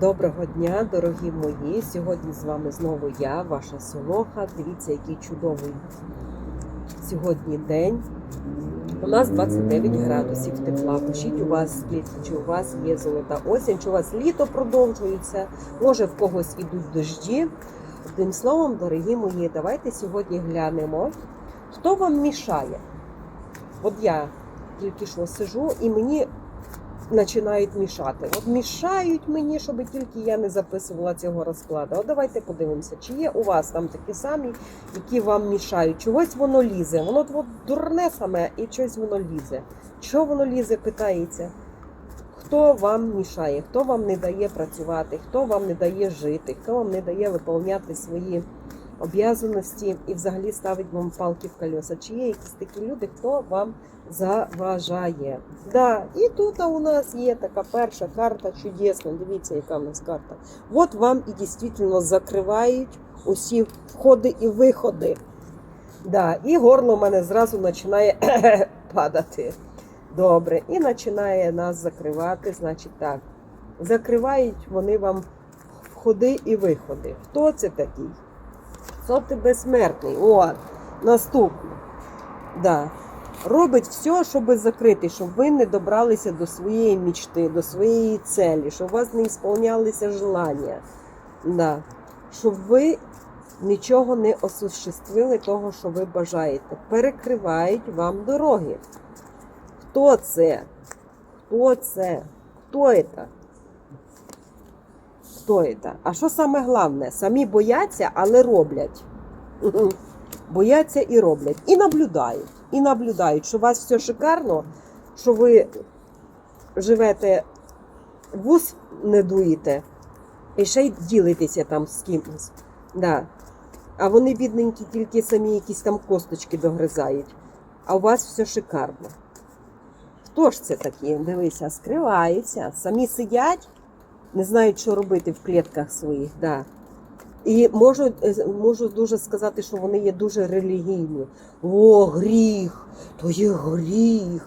Доброго дня, дорогі мої. Сьогодні з вами знову я, ваша Солоха. Дивіться, який чудовий сьогодні день. У нас 29 градусів тепла. Пишіть у вас, скільки, чи у вас є золота осінь, чи у вас літо продовжується, може в когось ідуть дожді. Одним словом, дорогі мої, давайте сьогодні глянемо, хто вам мішає. От я тільки що сижу і мені починають мішати. От мішають мені, щоб тільки я не записувала цього розкладу. От давайте подивимося, чи є у вас там такі самі, які вам мішають. Чогось воно лізе. Воно от дурне саме і щось воно лізе. Чого воно лізе, питається. Хто вам мішає, хто вам не дає працювати, хто вам не дає жити, хто вам не дає виконувати свої обов'язаності і взагалі ставить вам палки в колеса. Чи є якісь такі люди, хто вам заважає? Да, і тут у нас є така перша карта чудесна. Дивіться, яка в нас карта. От вам і дійсно закривають усі входи і виходи. Да, і горло в мене зразу починає падати. Добре, і починає нас закривати. Значить так. Закривають вони вам входи і виходи. Хто це такий? Це ти безсмертний. О, наступне. Да. Робить все, щоб закрити, щоб ви не добралися до своєї мічти, до своєї цілі, щоб у вас не ісполнялися желання. Да. Щоб ви нічого не осуществили того, що ви бажаєте. Перекривають вам дороги. Хто це? Хто це? Хто це? Хто? А що саме головне? Самі бояться, але роблять. Бояться і роблять. І наблюдають. І наблюдають, що у вас все шикарно, що ви живете, вуз не дуєте, і ще й ділитеся там з кимось. Да. А вони, бідненькі, тільки самі якісь там косточки догризають. А у вас все шикарно. Хто ж це такі? Дивися, скриваються, самі сидять, не знають, що робити в клітках своїх. Да. І можу, е, можу дуже сказати, що вони є дуже релігійні. О, гріх, то є гріх.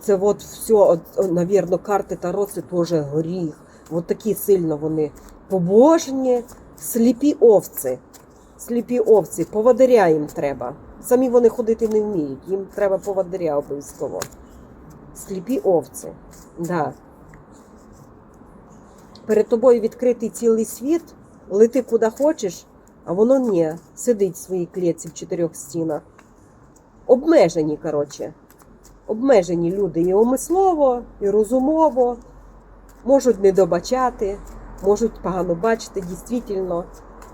Це от все, от, навірно, карти Таро це теж гріх. От такі сильно вони побожні, сліпі овці. Сліпі овці, поводиря їм треба. Самі вони ходити не вміють, їм треба поводиря обов'язково. Сліпі овці. Да. Перед тобою відкритий цілий світ, лети куди хочеш, а воно ні. Сидить в своїй клітці в чотирьох стінах. Обмежені, коротше. Обмежені люди і умислово, і розумово, можуть не добачати, можуть погано бачити, дійсно.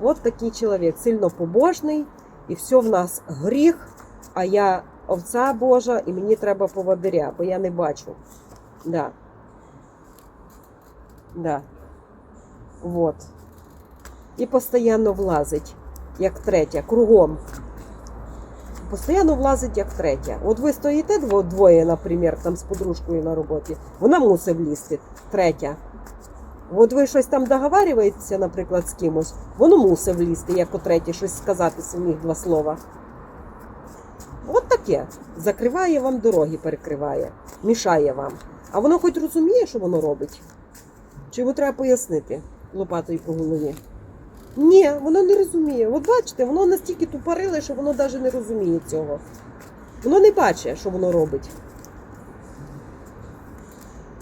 От такий чоловік, сильно побожний, і все в нас гріх, а я овця Божа, і мені треба поводиря, бо я не бачу. Да. Да. Вот. І постійно влазить, як третя, кругом. Постійно влазить, як третя. От ви стоїте двоє, наприклад, там з подружкою на роботі, вона мусить влізти, третя. От ви щось там договарюєтеся, наприклад, з кимось, воно мусить влізти, як у третє, щось сказати самих два слова. От таке. Закриває вам дороги, перекриває, мішає вам. А воно хоч розуміє, що воно робить? Чи треба пояснити лопатою по голові? Ні, воно не розуміє. От бачите, воно настільки тупориле, що воно навіть не розуміє цього. Воно не бачить, що воно робить.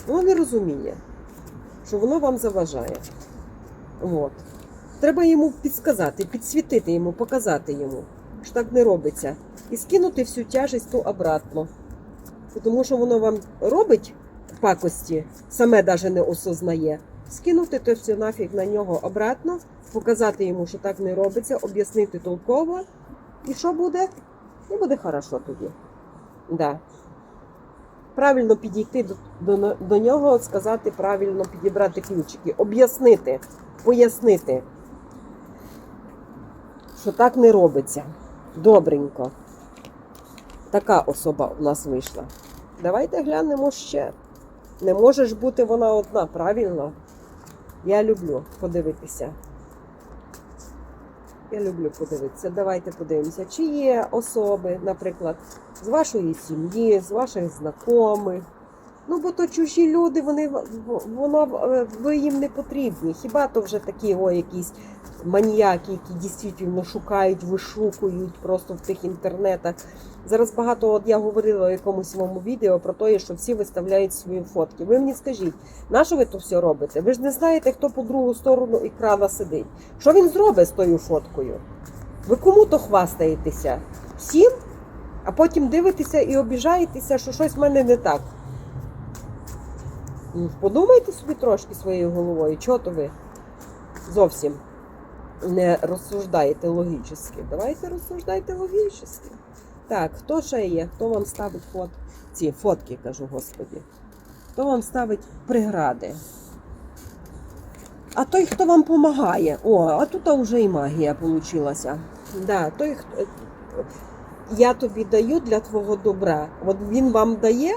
Воно не розуміє, що воно вам заважає. От. Треба йому підсказати, підсвітити йому, показати йому, що так не робиться. І скинути всю тяжесть ту обратно. Тому що воно вам робить пакості, саме навіть не осознає. Скинути то все нафіг на нього обратно, показати йому, що так не робиться, об'яснити толково. І що буде? І буде хорошо тоді. Да. Правильно підійти до, до, до нього, сказати правильно, підібрати ключики, об'яснити, пояснити, що так не робиться. Добренько. Така особа у нас вийшла. Давайте глянемо ще. Не може ж бути вона одна, правильно? Я люблю подивитися. Я люблю подивитися. Давайте подивимося, чи є особи, наприклад, з вашої сім'ї, з ваших знайомих, Ну, бо то чужі люди, вони воно е, ви їм не потрібні. Хіба то вже такі о, якісь маніяки, які дійсно шукають, вишукують просто в тих інтернетах. Зараз багато, от я говорила в якомусь своєму відео про те, що всі виставляють свої фотки. Ви мені скажіть, на що ви то все робите? Ви ж не знаєте, хто по другу сторону екрана сидить. Що він зробить з тою фоткою? Ви кому то хвастаєтеся? Всім? А потім дивитеся і обіжаєтеся, що щось в мене не так. Подумайте собі трошки своєю головою, чого то ви зовсім не розсуждаєте логічно. Давайте розсуждайте логічно. Так, хто ще є? Хто вам ставить фот... ці фотки, кажу, господі? Хто вам ставить прегради? А той, хто вам допомагає. О, а тут вже і магія получилася. Да, той, хто... Я тобі даю для твого добра. От він вам дає,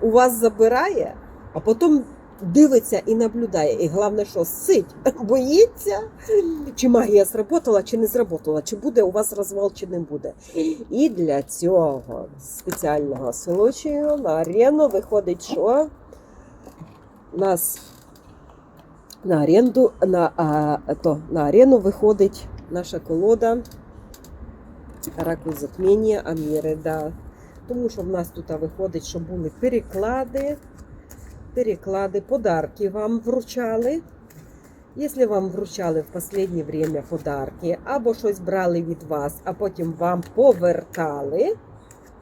у вас забирає, а потім дивиться і наблюдає. І головне, що сить, боїться, чи магія сработала, чи не сработала, чи буде у вас розвал, чи не буде. І для цього спеціального случаю на арену виходить, що нас на аренду на, а, то, на арену виходить наша колода Оракул затміння Аміри. Да. Тому що в нас тут виходить, що були переклади, переклади, подарки вам вручали. Якщо вам вручали в останнє время подарки, або щось брали від вас, а потім вам повертали,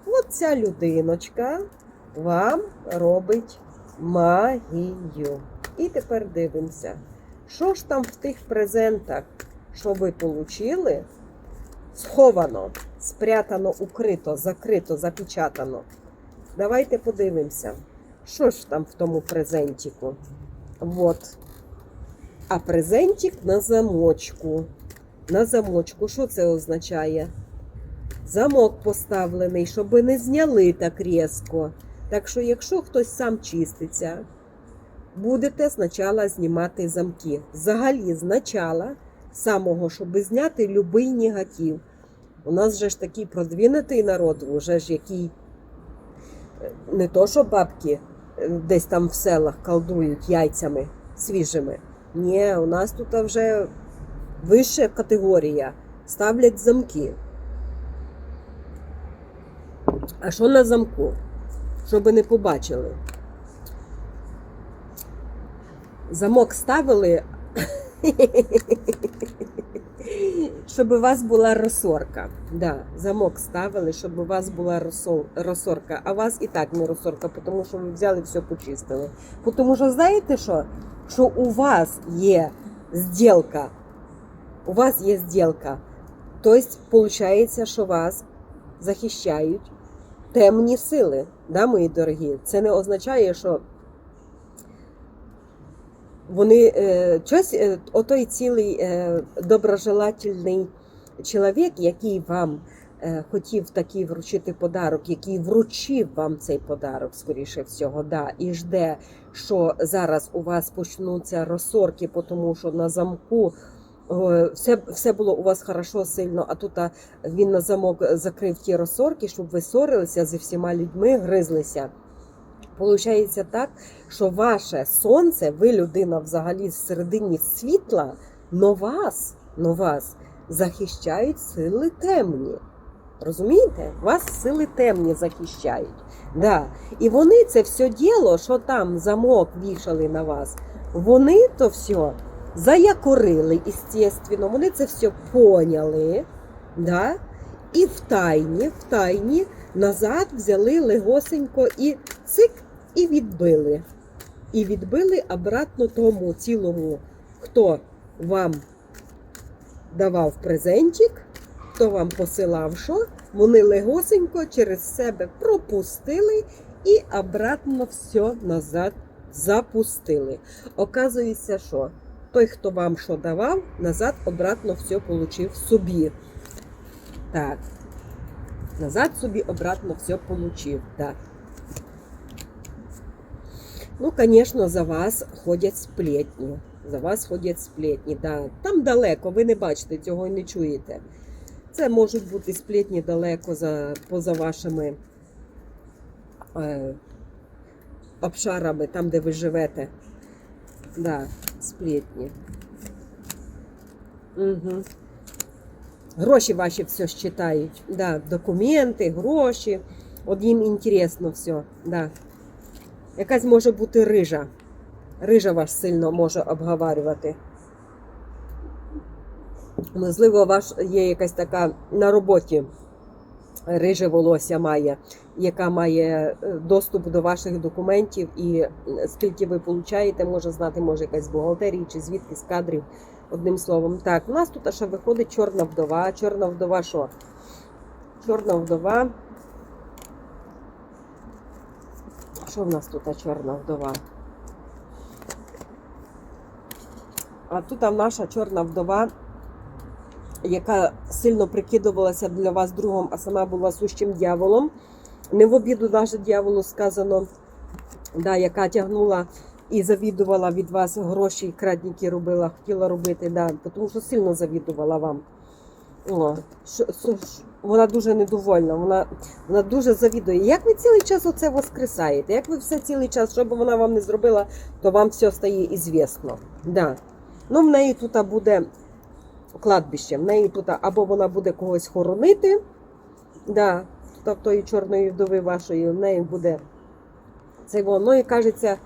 от ця людиночка вам робить магію. І тепер дивимося, що ж там в тих презентах, що ви отримали, сховано, спрятано, укрито, закрито, запечатано. Давайте подивимося, що ж там в тому презентику. Вот. А презентик на замочку. На замочку. Що це означає? Замок поставлений, щоб не зняли так різко. Так що, якщо хтось сам чиститься, будете спочатку знімати замки. Взагалі, спочатку, самого, щоб зняти будь-який негатив. У нас же ж такий продвинутий народ, уже ж який е, не то, що бабки десь там в селах колдують яйцями свіжими. Ні, у нас тут вже вища категорія. Ставлять замки. А що на замку? Щоб не побачили. Замок ставили, щоб у вас була розсорка. Да, замок ставили, щоб у вас була розсорка, а у вас і так не розсорка, тому що ви взяли все почистили. Тому що знаєте що? Що у вас є зділка. У вас є зділка. Тобто, виходить, що вас захищають темні сили, да, мої дорогі. Це не означає, що вони е, щось, е, отой цілий е, доброжелательний чоловік, який вам хотів такий вручити подарок, який вручив вам цей подарок, скоріше всього, да, і жде, що зараз у вас почнуться розсорки, тому що на замку. Все, все було у вас хорошо, сильно, а тут він на замок закрив ті розсорки, щоб ви ссорилися зі всіма людьми, гризлися. Получається так, що ваше сонце, ви людина взагалі з середині світла, но вас, но вас захищають сили темні. Розумієте? Вас сили темні захищають. Да. І вони це все діло, що там замок вішали на вас, вони то все заякорили, естественно, вони це все поняли. Да? І в тайні, в тайні назад взяли легосенько і цик, і відбили. І відбили обратно тому цілому, хто вам давав презентик, хто вам посилав що, вони легосенько через себе пропустили і обратно все назад запустили. Оказується, що той, хто вам що давав, назад обратно все получив собі. Так. Назад собі обратно все получив. Так. Ну, звісно, за вас ходять сплетні. За вас ходять сплетні. Да. Там далеко, ви не бачите цього і не чуєте. Це можуть бути сплетні далеко за, поза вашими е, обшарами, там, де ви живете. Да, сплетні. Угу. Гроші ваші все считають. Да, документи, гроші. От їм інтересно все. Да. Якась може бути рижа. Рижа вас сильно може обговарювати. Можливо, ваш є якась така на роботі риже волосся має, яка має е, доступ до ваших документів, і е, скільки ви получаєте, може знати, може якась бухгалтерії чи звідки з кадрів. Одним словом, так, у нас тут ще виходить чорна вдова. Чорна вдова що? Чорна вдова. Що в нас тут чорна вдова? А тут наша чорна вдова, яка сильно прикидувалася для вас другом, а сама була сущим дьяволом. Не в обіду навіть дьяволу сказано, да, яка тягнула і завідувала від вас гроші, крадніки робила, хотіла робити, да, тому що сильно завідувала вам. О, що, що, вона дуже недовольна, вона, вона дуже завідує. Як ви цілий час оце воскресаєте? Як ви все цілий час, що б вона вам не зробила, то вам все стає ізвісно. Да. Ну, в неї тут буде кладбище, в неї тут або вона буде когось хоронити, да, в тої чорної вдови вашої, в неї буде це воно, і кажеться,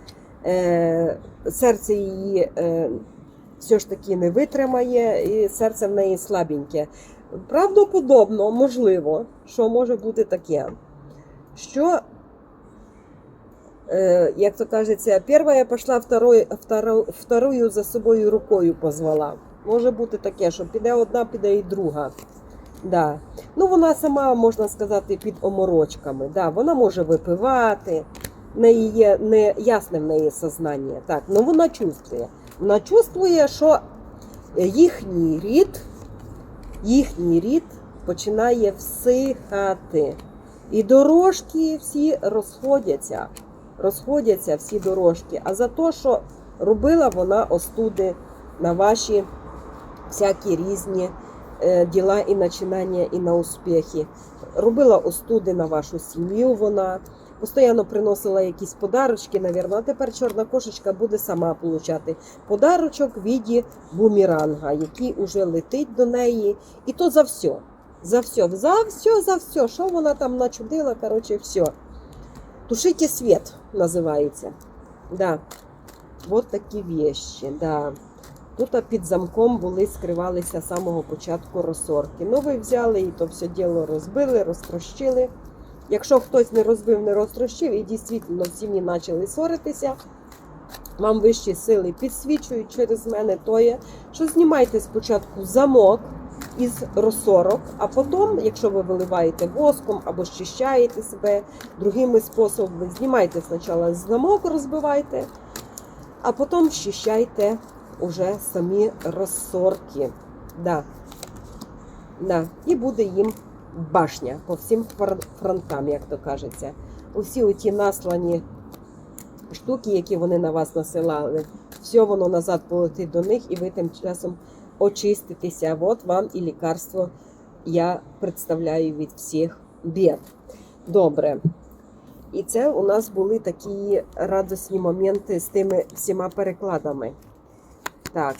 е, серце її е, все ж таки не витримає, і серце в неї слабеньке. Правдоподобно, можливо, що може бути таке, що, е, як то кажеться, перша пішла второю, второю, второю за собою рукою позвала. Може бути таке, що піде одна, піде і друга. Да. Ну, вона сама, можна сказати, під оморочками. Да. Вона може випивати, в неї є не ясне в неї сознання. Так, ну вона чувствує. Вона чувствує, що їхній рід, їхній рід починає всихати. І дорожки всі розходяться. Розходяться всі дорожки. А за те, що робила вона остуди на ваші всякі різні е, діла і начинання, і на успіхи. Робила остуди на вашу сім'ю вона. Постійно приносила якісь подарочки, навірно. А тепер чорна кошечка буде сама получати подарочок в віді бумеранга, який уже летить до неї. І то за все. За все, за все, за все. Що вона там начудила, коротше, все. Тушите світ називається. Да. Вот такі вещи, да. Тут під замком були, скривалися з самого початку розсорки. Ну, ви взяли і то все діло розбили, розтрощили. Якщо хтось не розбив, не розтрощив, і дійсно в сім'ї почали ссоритися, вам вищі сили підсвічують через мене тоє, що знімайте спочатку замок із розсорок, а потім, якщо ви виливаєте воском або щищаєте себе другими способами, знімайте спочатку замок, розбивайте, а потім щищайте уже самі розсорки. Да. Да. І буде їм башня по всім фронтам, як то кажеться. Усі оті наслані штуки, які вони на вас насилали, все воно назад полетить до них, і ви тим часом очиститеся. От вам і лікарство я представляю від всіх бід. Добре. І це у нас були такі радісні моменти з тими всіма перекладами. Так,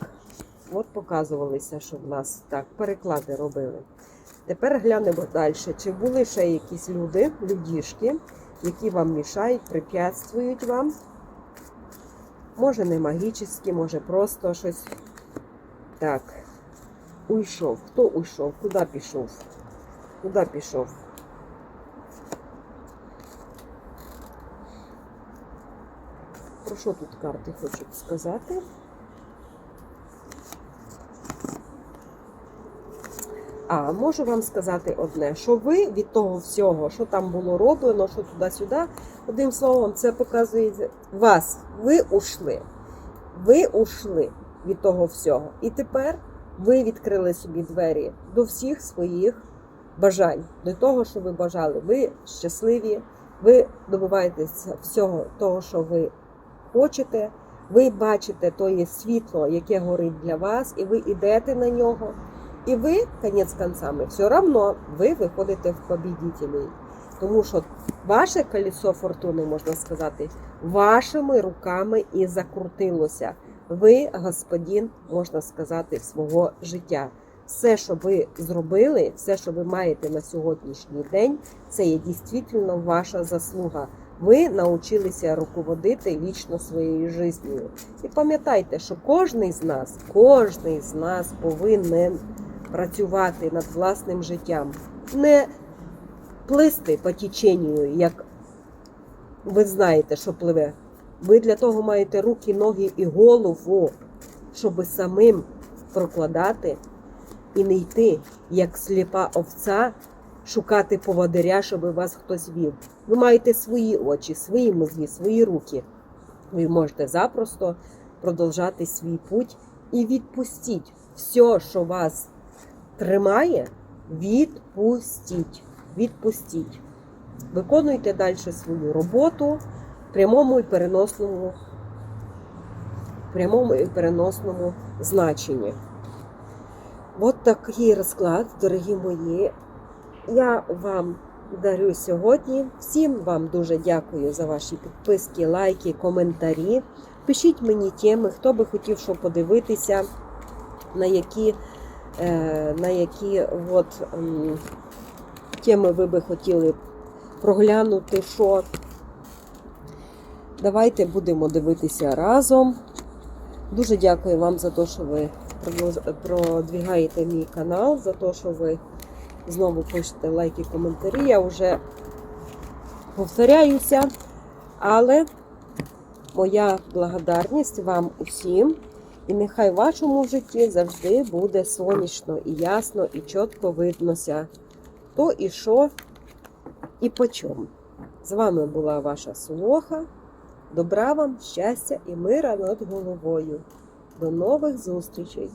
от показувалися, що в нас так, переклади робили. Тепер глянемо далі. Чи були ще якісь люди, людішки, які вам мішають, препятствують вам? Може не магічні, може просто щось. Так. Уйшов. Хто уйшов? Куди пішов? Куди пішов? Про що тут карти хочуть сказати? А можу вам сказати одне, що ви від того всього, що там було роблено, що туди-сюди, одним словом, це показує вас. Ви ушли. Ви ушли від того всього. І тепер ви відкрили собі двері до всіх своїх бажань, до того, що ви бажали. Ви щасливі, ви добиваєтеся всього того, що ви хочете. Ви бачите тоє світло, яке горить для вас, і ви йдете на нього. І ви, конець концами, все одно ви виходите в побідітелі. Тому що ваше колесо фортуни, можна сказати, вашими руками і закрутилося. Ви господин, можна сказати, свого життя. Все, що ви зробили, все, що ви маєте на сьогоднішній день, це є дійсно ваша заслуга. Ви навчилися руководити вічно своєю життю. І пам'ятайте, що кожен з нас, кожен з нас повинен працювати над власним життям, не плисти по теченню, як ви знаєте, що пливе. Ви для того маєте руки, ноги і голову, щоб самим прокладати і не йти, як сліпа овця, шукати поводиря, щоб вас хтось вів. Ви маєте свої очі, свої мозги, свої руки. Ви можете запросто продовжати свій путь і відпустіть все, що вас тримає, відпустіть. Відпустіть. Виконуйте далі свою роботу в прямому і переносному, прямому і переносному значенні. От такий розклад, дорогі мої. Я вам дарю сьогодні. Всім вам дуже дякую за ваші підписки, лайки, коментарі. Пишіть мені теми, хто би хотів що подивитися, на які, на які от, теми ви би хотіли проглянути, що. Давайте будемо дивитися разом. Дуже дякую вам за те, що ви продвігаєте мій канал, за те, що ви знову пишете лайки, коментарі. Я вже повторяюся, але моя благодарність вам усім. І нехай в вашому житті завжди буде сонячно і ясно, і чітко виднося, хто і що, і по чому. З вами була ваша Солоха. Добра вам, щастя і мира над головою. До нових зустрічей!